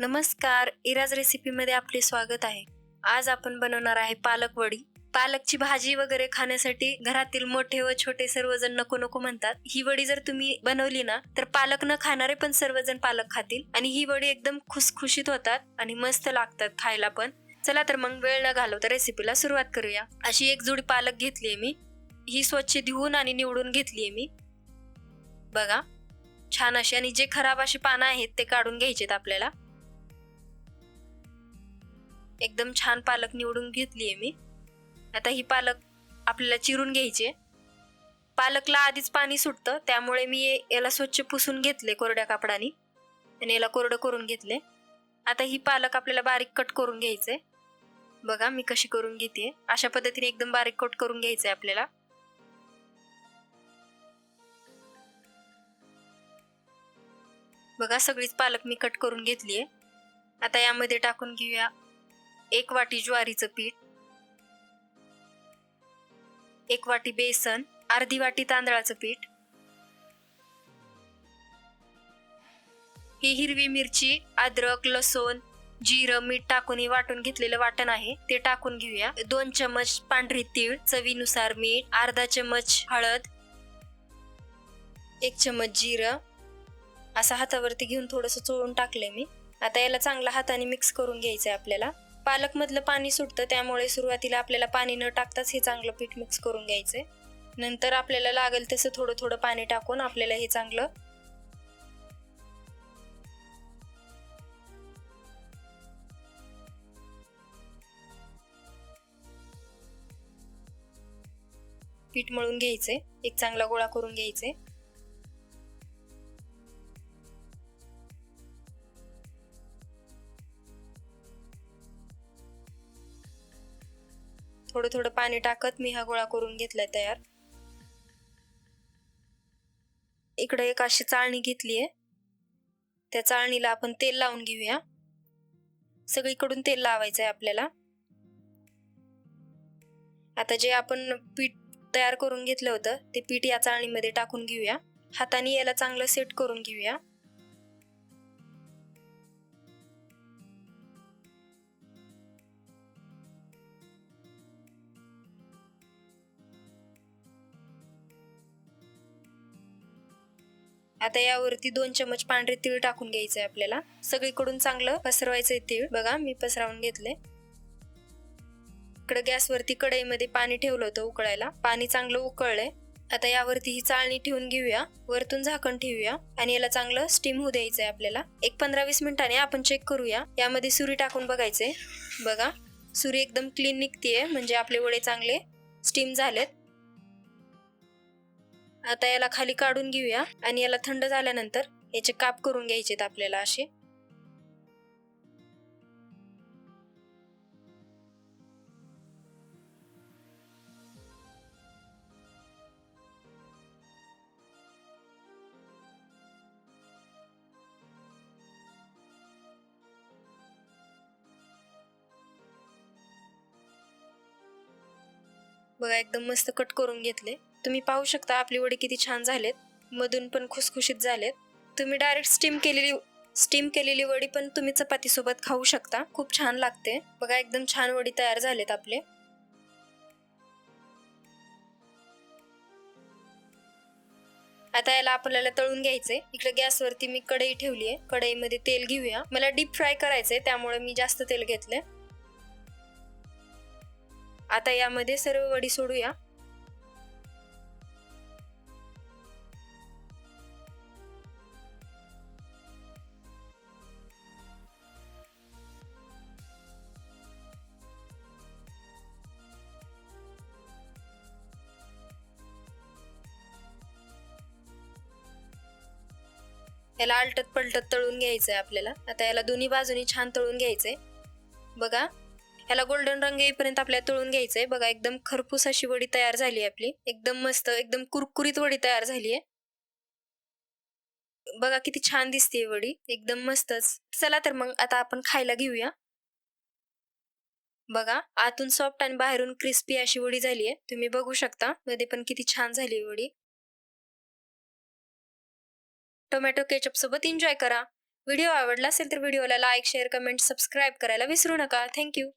नमस्कार इराज रेसिपीमध्ये आपले स्वागत आहे. आज आपण बनवणार आहे पालक वडी. पालकची भाजी वगैरे खाण्यासाठी घरातील मोठे व छोटे सर्वजण नको नको म्हणतात. ही वडी जर तुम्ही बनवली ना तर पालक न खाणारे पण सर्वजण पालक खातील आणि ही वडी एकदम खुसखुशीत होतात आणि मस्त लागतात खायला पण. चला तर मग वेळ न घालवता रेसिपीला सुरुवात करूया. अशी एक जुडी पालक घेतलीये मी. ही स्वच्छ धुवून आणि निवडून घेतलीये मी. बघा छान अशी आणि जे खराब अशी पानं आहेत ते काढून घ्यायचेत आपल्याला. एकदम छान पालक निवडून घेतली आहे मी. आता ही पालक आपल्याला चिरून घ्यायची पालकला आधीच पाणी सुटतं त्यामुळे मी याला स्वच्छ पुसून घेतले कोरड्या कापडाने. आणि याला कोरडं करून घेतले. आता ही पालक आपल्याला बारीक कट करून घ्यायचे बघा मी कशी करून घेते अशा पद्धतीने एकदम बारीक कट करून घ्यायचं आहे आपल्याला. बघा सगळीच पालक मी कट करून घेतली आहे आता यामध्ये टाकून घेऊया एक वाटी ज्वारीचं पीठ एक वाटी बेसन अर्धी वाटी तांदळाचं पीठ ही हिरवी मिरची अद्रक लसूण जिरं मीठ टाकून हे वाटून घेतलेलं वाटण आहे. ते टाकून घेऊया. दोन चमच पांढरी तीळ चवीनुसार मीठ अर्धा चमच हळद एक चमच जिरं. असं हातावरती घेऊन थोडंसं चोळून टाकलंय मी. आता याला चांगला हाताने मिक्स करून घ्यायचंय आपल्याला. पालकमधलं पाणी सुटतं त्यामुळे सुरुवातीला आपल्याला पाणी न टाकताच हे चांगलं पीठ मिक्स करून घ्यायचंय. नंतर आपल्याला लागेल तसं थोडं थोडं पाणी टाकून आपल्याला हे चांगलं पीठ मळून घ्यायचंय. एक चांगला गोळा करून घ्यायचंय. थोडं थोडं पाणी टाकत मी हा गोळा करून घेतलाय तयार. इकडे एक अशी चाळणी घेतलीये त्या चाळणीला आपण तेल लावून घेऊया. सगळीकडून तेल लावायचंय आपल्याला. आता जे आपण पीठ तयार करून घेतलं होतं ते पीठ या चाळणीमध्ये टाकून घेऊया. हाताने याला चांगलं सेट करून घेऊया. आता यावरती दोन चमच पांढरे तीळ टाकून घ्यायचंय आपल्याला. सगळीकडून चांगलं पसरवायचंय तीळ. बघा मी पसरवून घेतले इकडे गॅसवरती कढईमध्ये पाणी ठेवलं होतं उकळायला. पाणी चांगलं उकळलंय. आता यावरती ही चाळणी ठेवून घेऊया. वरतून झाकण ठेवूया. आणि याला चांगलं स्टीम होऊ द्यायचंय आपल्याला. एक पंधरा वीस मिनिटाने आपण चेक करूया. यामध्ये सुरी टाकून बघायचंय. बघा सुरी एकदम क्लीन निघतीये. म्हणजे आपले वडे चांगले स्टीम झालेत. आता याला खाली काढून घेऊया आणि याला थंड झाल्यानंतर याचे काप करून घ्यायचेत आपल्याला असे. बघा एकदम मस्त कट करून घेतले. तुम्ही पाहू शकता आपली वडी किती छान झालेत. मधून पण खुसखुशीत झालेत. तुम्ही डायरेक्ट स्टीम केलेली स्टीम केलेली वडी पण तुम्ही चपातीसोबत खाऊ शकता. खूप छान लागते. बघा एकदम छान वडी तयार झालेत आपले. आता याला आपल्याला तळून घ्यायचंय. इकडे गॅसवरती मी कढई ठेवली आहे. कढईमध्ये तेल घेऊया. मला डीप फ्राय करायचंय त्यामुळे मी जास्त तेल घेतलंय. आता यामध्ये सर्व वडी सोडूया. याला आलटत पलटत तळून घ्यायचंय आपल्याला. आता याला दोन्ही बाजूनी छान तळून घ्यायचंय. बघा याला गोल्डन रंग येईपर्यंत आपल्याला तळून घ्यायचंय. बघा एकदम खरपूस अशी वडी तयार झाली आपली. एकदम मस्त एकदम कुरकुरीत वडी तयार झाली आहे बघा किती छान दिसते वडी. एकदम मस्तच. चला तर मग आता आपण खायला घेऊया. बघा आतून सॉफ्ट आणि बाहेरून क्रिस्पी अशी वडी झाली आहे तुम्ही बघू शकता. मध्ये पण किती छान झाली वडी. टोमॅटो केचपसोबत एन्जॉय करा. व्हिडिओ आवडला असेल तर व्हिडिओला लाईक शेअर कमेंट सबस्क्राईब करायला विसरू नका. थँक्यू